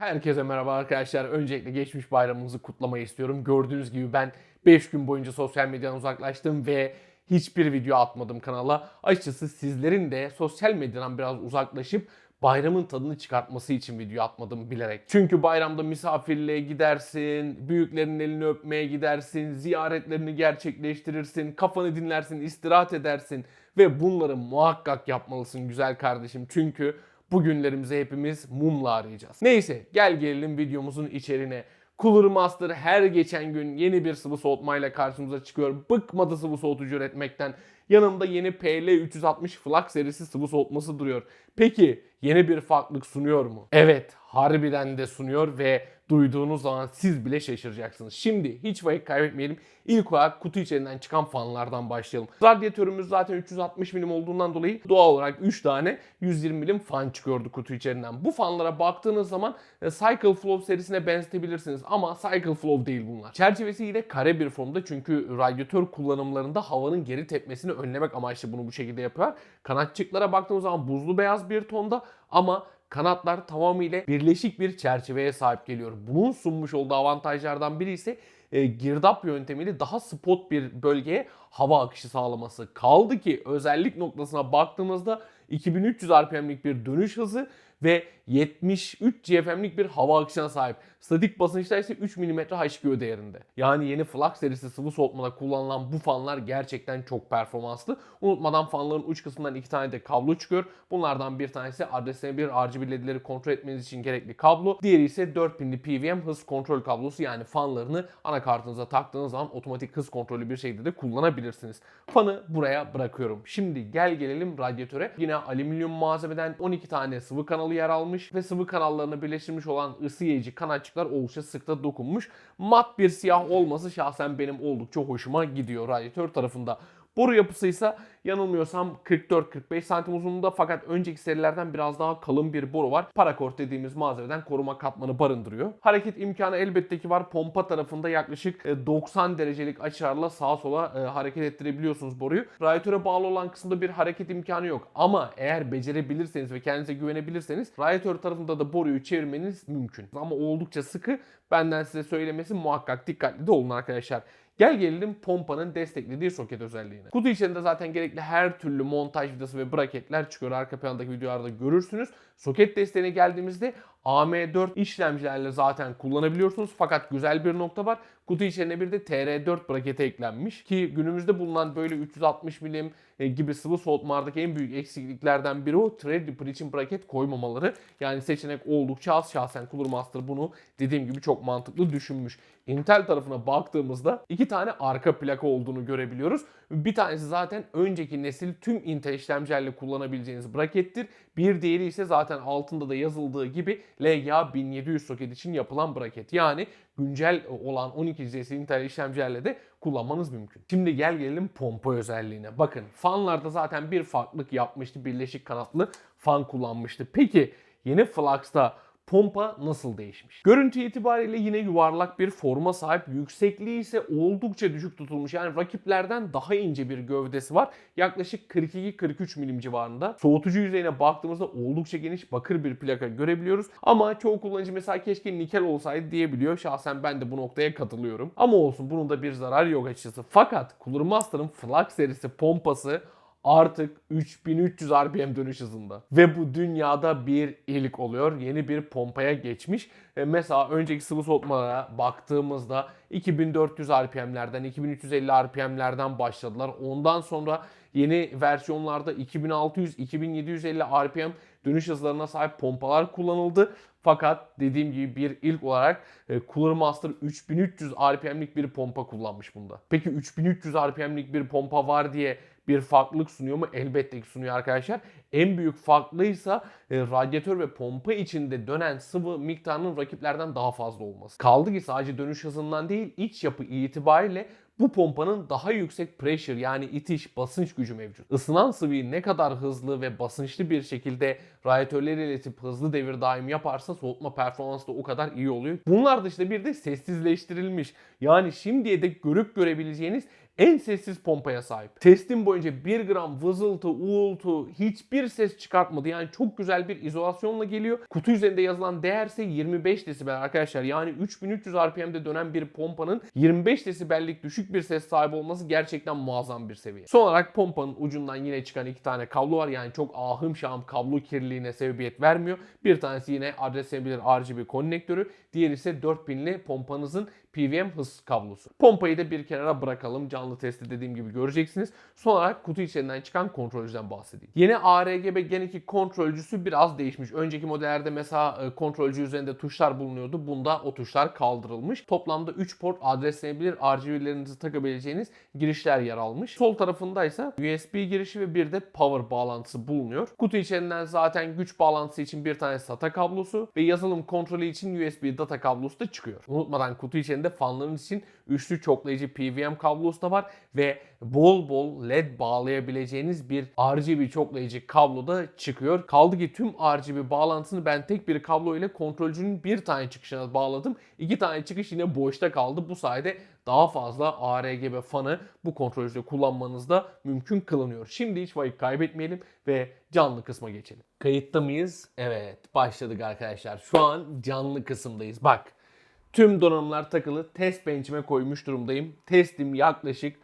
Herkese merhaba arkadaşlar. Öncelikle geçmiş bayramınızı kutlamayı istiyorum. Gördüğünüz gibi ben 5 gün boyunca sosyal medyadan uzaklaştım ve hiçbir video atmadım kanala. Açıkçası sizlerin de sosyal medyadan biraz uzaklaşıp bayramın tadını çıkartması için video atmadım bilerek. Çünkü bayramda misafirliğe gidersin, büyüklerin elini öpmeye gidersin, ziyaretlerini gerçekleştirirsin, kafanı dinlersin, istirahat edersin ve bunları muhakkak yapmalısın güzel kardeşim. Çünkü bu günlerimizi hepimiz mumla arayacağız. Neyse gel gelelim videomuzun içeriğine. Cooler Master her geçen gün yeni bir sıvı soğutmayla karşımıza çıkıyor. Bıkmadı sıvı soğutucu üretmekten. Yanımda yeni PL360 Flux serisi sıvı soğutması duruyor. Peki yeni bir farklılık sunuyor mu? Evet harbiden de sunuyor ve duyduğunuz zaman siz bile şaşıracaksınız. Şimdi hiç vakit kaybetmeyelim. İlk olarak kutu içerisinden çıkan fanlardan başlayalım. Radyatörümüz zaten 360 milim olduğundan dolayı doğal olarak 3 tane 120 milim fan çıkıyordu kutu içerisinden. Bu fanlara baktığınız zaman e, Cycle Flow serisine benzetebilirsiniz ama Cycle Flow değil bunlar. Çerçevesi yine kare bir formda çünkü radyatör kullanımlarında havanın geri tepmesini önlemek amaçlı bunu bu şekilde yapıyor. Kanatçıklara baktığımız zaman buzlu beyaz bir tonda ama kanatlar tamamıyla birleşik bir çerçeveye sahip geliyor. Bunun sunmuş olduğu avantajlardan biri ise e, girdap yöntemiyle daha spot bir bölgeye hava akışı sağlaması. Kaldı ki özellik noktasına baktığımızda 2300 RPM'lik bir dönüş hızı ve 73 GFM'lik bir hava akışına sahip. Statik basınçta ise 3 mm HGO değerinde. Yani yeni Flux serisi sıvı soğutmada kullanılan bu fanlar gerçekten çok performanslı. Unutmadan fanların uç kısmından iki tane de kablo çıkıyor. Bunlardan bir tanesi RDS1 RGB ledleri kontrol etmeniz için gerekli kablo. Diğeri ise 4 pinli PWM hız kontrol kablosu yani fanlarını anakartınıza taktığınız zaman otomatik hız kontrolü bir şekilde de kullanabilirsiniz. Fanı buraya bırakıyorum. Şimdi gel gelelim radyatöre. Yine alüminyum malzemeden 12 tane sıvı kanalı yer almış ve sıvı kanallarını birleştirmiş olan ısı yayıcı kanatçıklar oldukça sıkta dokunmuş. Mat bir siyah olması şahsen benim oldukça hoşuma gidiyor radyatör tarafında. Boru yapısı ise yanılmıyorsam 44-45 santim uzunluğunda fakat önceki serilerden biraz daha kalın bir boru var. Parakort dediğimiz malzemeden koruma katmanı barındırıyor. Hareket imkanı elbette ki var. Pompa tarafında yaklaşık e, 90 derecelik açılarla sağa sola e, hareket ettirebiliyorsunuz boruyu. Radyatöre bağlı olan kısımda bir hareket imkanı yok. Ama eğer becerebilirseniz ve kendinize güvenebilirseniz radyatör tarafında da boruyu çevirmeniz mümkün. Ama oldukça sıkı. Benden size söylemesi muhakkak dikkatli de olun arkadaşlar. Gel gelelim pompanın desteklediği soket özelliğine. Kutu içerisinde zaten gerekli her türlü montaj vidası ve braketler çıkıyor. Arka plandaki videolarda görürsünüz. Soket desteğine geldiğimizde AM4 işlemcilerle zaten kullanabiliyorsunuz. Fakat güzel bir nokta var. Kutu içerisine bir de TR4 braketi eklenmiş. Ki günümüzde bulunan böyle 360 milim e, gibi sıvı soğutmalardaki en büyük eksikliklerden biri o Threadripper için braket koymamaları. Yani seçenek oldukça az. Şahsen Cooler Master bunu dediğim gibi çok mantıklı düşünmüş. Intel tarafına baktığımızda iki tane arka plaka olduğunu görebiliyoruz. Bir tanesi zaten önceki nesil tüm Intel işlemcilerle kullanabileceğiniz brakettir. Bir diğeri ise zaten altında da yazıldığı gibi LGA 1700 soket için yapılan braket. Yani güncel olan 12 nesil Intel işlemcilerle de kullanmanız mümkün. Şimdi gel gelelim pompa özelliğine. Bakın fanlarda zaten bir farklılık yapmıştı. Birleşik kanatlı fan kullanmıştı. Peki yeni Flux'ta pompa nasıl değişmiş? Görüntü itibariyle yine yuvarlak bir forma sahip. Yüksekliği ise oldukça düşük tutulmuş. Yani rakiplerden daha ince bir gövdesi var. Yaklaşık 42-43 milim civarında. Soğutucu yüzeyine baktığımızda oldukça geniş bakır bir plaka görebiliyoruz. Ama çoğu kullanıcı mesela keşke nikel olsaydı diyebiliyor. Şahsen ben de bu noktaya katılıyorum. Ama olsun bunun da bir zarar yok açıkçası. Fakat Cooler Master'ın Flux serisi pompası artık 3300 RPM dönüş hızında. Ve bu dünyada bir ilk oluyor. Yeni bir pompaya geçmiş. E mesela önceki sıvı soğutmalara baktığımızda 2400 RPM'lerden 2350 RPM'lerden başladılar. Ondan sonra yeni versiyonlarda 2600-2750 RPM dönüş hızlarına sahip pompalar kullanıldı. Fakat dediğim gibi bir ilk olarak e, Cooler Master 3300 RPM'lik bir pompa kullanmış bunda. Peki 3300 RPM'lik bir pompa var diye bir farklılık sunuyor mu? Elbette ki sunuyor arkadaşlar. En büyük farklıysa e, radyatör ve pompa içinde dönen sıvı miktarının rakiplerden daha fazla olması. Kaldı ki sadece dönüş hızından değil iç yapı itibariyle bu pompanın daha yüksek pressure yani itiş, basınç gücü mevcut. Isınan sıvıyı ne kadar hızlı ve basınçlı bir şekilde radyatörlere iletip hızlı devir daim yaparsa soğutma performansı da o kadar iyi oluyor. Bunlar dışında bir de sessizleştirilmiş. Yani şimdiye dek görüp görebileceğiniz en sessiz pompaya sahip. Testim boyunca 1 gram vızıltı, uğultu hiçbir ses çıkartmadı. Yani çok güzel bir izolasyonla geliyor. Kutu üzerinde yazılan değer ise 25 desibel arkadaşlar. Yani 3300 RPM'de dönen bir pompanın 25 desibellik düşük bir ses sahibi olması gerçekten muazzam bir seviye. Son olarak pompanın ucundan yine çıkan iki tane kablo var. Yani çok ahım şahım kablo kirliliğine sebebiyet vermiyor. Bir tanesi yine adreslenebilir RGB konnektörü. Diğeri ise 4000'li pompanızın PWM hız kablosu. Pompayı da bir kenara bırakalım. Canlı testi dediğim gibi göreceksiniz. Son olarak kutu içerisinden çıkan kontrolcüden bahsedeyim. Yeni ARGB Gen 2 kontrolcüsü biraz değişmiş. Önceki modellerde mesela e, kontrolcü üzerinde tuşlar bulunuyordu. Bunda o tuşlar kaldırılmış. Toplamda 3 port adreslenebilir RGB'lerinizi takabileceğiniz girişler yer almış. Sol tarafında ise USB girişi ve bir de power bağlantısı bulunuyor. Kutu içerisinden zaten güç bağlantısı için bir tane SATA kablosu ve yazılım kontrolü için USB data kablosu da çıkıyor. Unutmadan kutu içerisinde fanlarınız için üçlü çoklayıcı PWM kablosu da var ve bol bol LED bağlayabileceğiniz bir RGB çoklayıcı kablo da çıkıyor. Kaldı ki tüm RGB bağlantısını ben tek bir kablo ile kontrolcünün bir tane çıkışına bağladım. İki tane çıkış yine boşta kaldı. Bu sayede daha fazla ARGB fanı bu kontrolcüde kullanmanız da mümkün kılınıyor. Şimdi hiç vakit kaybetmeyelim ve canlı kısma geçelim. Kayıtta mıyız? Evet başladık arkadaşlar. Şu an canlı kısımdayız. Bak Tüm donanımlar takılı test bench'ime koymuş durumdayım. Testim yaklaşık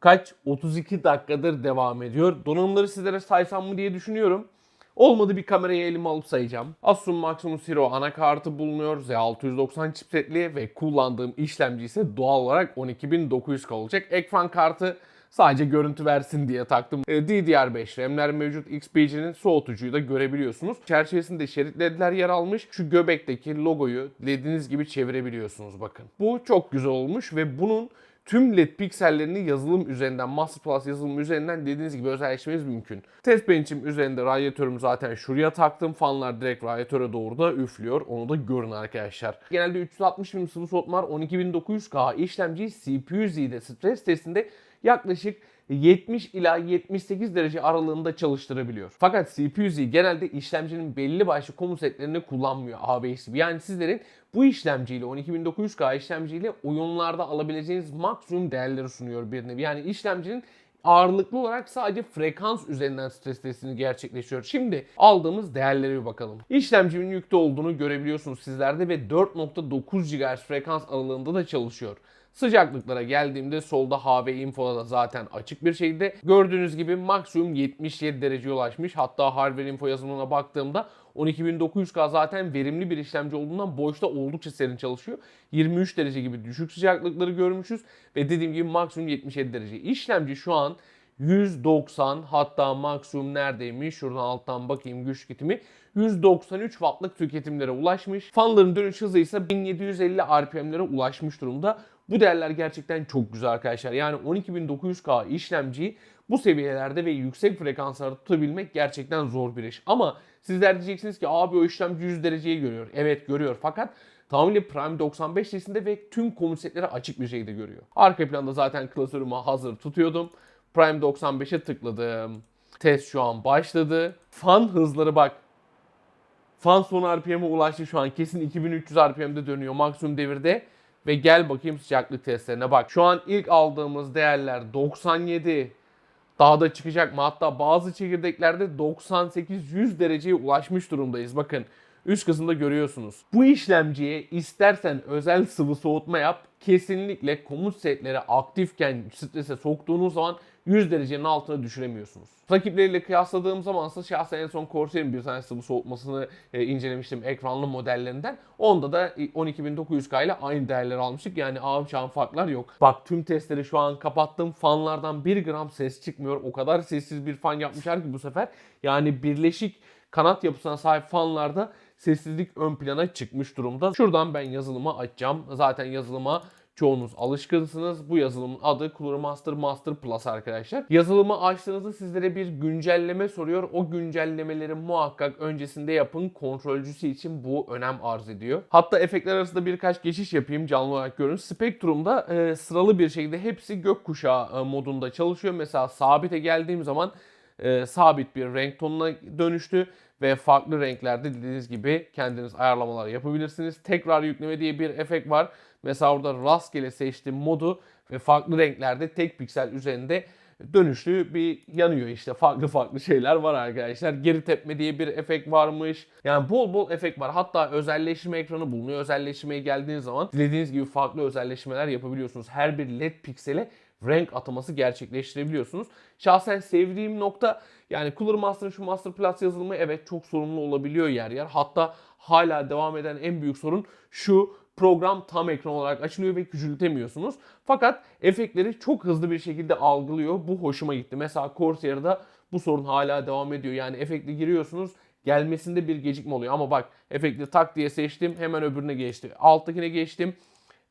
kaç 32 dakikadır devam ediyor. Donanımları sizlere saysam mı diye düşünüyorum. Olmadı bir kamerayı elime alıp sayacağım. Asus Maximus Hero anakartı bulunuyor. Z690 chipsetli ve kullandığım işlemci ise doğal olarak 12900 olacak. Ekran kartı Sadece görüntü versin diye taktım. E, DDR5 RAM'ler mevcut. XPG'nin soğutucuyu da görebiliyorsunuz. Çerçevesinde şerit ledler yer almış. Şu göbekteki logoyu lediniz gibi çevirebiliyorsunuz bakın. Bu çok güzel olmuş ve bunun tüm led piksellerini yazılım üzerinden, Masterclass yazılım üzerinden dediğiniz gibi özelleştirmeniz mümkün. Test bench'im üzerinde radyatörümü zaten şuraya taktım. Fanlar direkt radyatöre doğru da üflüyor. Onu da görün arkadaşlar. Genelde 360 bin sıvı soğutma var. 12900K işlemci CPU-Z'de stres testinde yaklaşık 70 ila 78 derece aralığında çalıştırabiliyor. Fakat CPU-Z genelde işlemcinin belli başlı komut setlerini kullanmıyor ABS. Yani sizlerin bu işlemciyle 12900K işlemciyle oyunlarda alabileceğiniz maksimum değerleri sunuyor bir nevi. Yani işlemcinin ağırlıklı olarak sadece frekans üzerinden stres testini gerçekleştiriyor. Şimdi aldığımız değerlere bir bakalım. İşlemcimin yüklü olduğunu görebiliyorsunuz sizlerde ve 4.9 GHz frekans aralığında da çalışıyor. Sıcaklıklara geldiğimde solda HV Info'da da zaten açık bir şekilde gördüğünüz gibi maksimum 77 dereceye ulaşmış. Hatta Hardware Info yazılımına baktığımda 12900K zaten verimli bir işlemci olduğundan boşta oldukça serin çalışıyor. 23 derece gibi düşük sıcaklıkları görmüşüz ve dediğim gibi maksimum 77 derece. İşlemci şu an 190 hatta maksimum neredeymiş? Şuradan alttan bakayım güç tüketimi. 193 wattlık tüketimlere ulaşmış. Fanların dönüş hızı ise 1750 RPM'lere ulaşmış durumda. Bu değerler gerçekten çok güzel arkadaşlar. Yani 12900K işlemciyi bu seviyelerde ve yüksek frekanslarda tutabilmek gerçekten zor bir iş. Ama sizler diyeceksiniz ki abi o işlemci 100 dereceyi görüyor. Evet görüyor fakat tamamıyla Prime 95 serisinde ve tüm komut setleri açık bir şekilde görüyor. Arka planda zaten klasörümü hazır tutuyordum. Prime 95'e tıkladım. Test şu an başladı. Fan hızları bak. Fan son RPM'e ulaştı şu an. Kesin 2300 RPM'de dönüyor maksimum devirde. Ve gel bakayım sıcaklık testlerine bak. Şu an ilk aldığımız değerler 97. Daha da çıkacak mı? Hatta bazı çekirdeklerde 98-100 dereceye ulaşmış durumdayız. Bakın üst kısımda görüyorsunuz. Bu işlemciye istersen özel sıvı soğutma yap. Kesinlikle komut setleri aktifken strese soktuğunuz zaman 100 derecenin altına düşüremiyorsunuz. Rakipleriyle kıyasladığım zaman ise şahsen en son Corsair'in bir tane sıvı soğutmasını e, incelemiştim ekranlı modellerinden. Onda da 12900K ile aynı değerleri almıştık. Yani ağım şahım farklar yok. Bak tüm testleri şu an kapattım. Fanlardan 1 gram ses çıkmıyor. O kadar sessiz bir fan yapmışlar ki bu sefer. Yani birleşik kanat yapısına sahip fanlarda sessizlik ön plana çıkmış durumda. Şuradan ben yazılıma açacağım. Zaten yazılıma çoğunuz alışkınsınız. Bu yazılımın adı Cooler Master Master Plus arkadaşlar. Yazılımı açtığınızda sizlere bir güncelleme soruyor. O güncellemeleri muhakkak öncesinde yapın. Kontrolcüsü için bu önem arz ediyor. Hatta efektler arasında birkaç geçiş yapayım canlı olarak görün. Spectrum'da e, sıralı bir şekilde hepsi gökkuşağı e, modunda çalışıyor. Mesela sabite geldiğim zaman e, sabit bir renk tonuna dönüştü ve farklı renklerde dediğiniz gibi kendiniz ayarlamalar yapabilirsiniz. Tekrar yükleme diye bir efekt var. Mesela orada rastgele seçtiğim modu ve farklı renklerde tek piksel üzerinde dönüşlü bir yanıyor işte. Farklı farklı şeyler var arkadaşlar. Geri tepme diye bir efekt varmış. Yani bol bol efekt var. Hatta özelleştirme ekranı bulunuyor. Özelleştirmeye geldiğiniz zaman dilediğiniz gibi farklı özelleştirmeler yapabiliyorsunuz. Her bir led piksele renk ataması gerçekleştirebiliyorsunuz. Şahsen sevdiğim nokta yani Cooler Master'ın şu Master Plus yazılımı evet çok sorunlu olabiliyor yer yer. Hatta hala devam eden en büyük sorun şu program tam ekran olarak açılıyor ve küçültemiyorsunuz. Fakat efektleri çok hızlı bir şekilde algılıyor. Bu hoşuma gitti. Mesela Corsair'da bu sorun hala devam ediyor. Yani efekti giriyorsunuz gelmesinde bir gecikme oluyor. Ama bak efekti tak diye seçtim hemen öbürüne geçti. Alttakine geçtim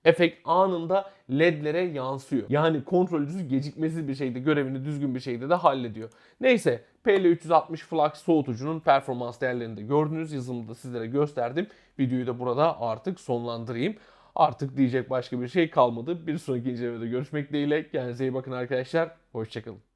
efekt anında ledlere yansıyor. Yani kontrolcüsü gecikmesiz bir şekilde görevini düzgün bir şekilde de hallediyor. Neyse PL360 Flux soğutucunun performans değerlerini de gördüğünüz yazılımda sizlere gösterdim. Videoyu da burada artık sonlandırayım. Artık diyecek başka bir şey kalmadı. Bir sonraki incelemede görüşmek dileğiyle. Kendinize iyi bakın arkadaşlar. Hoşçakalın.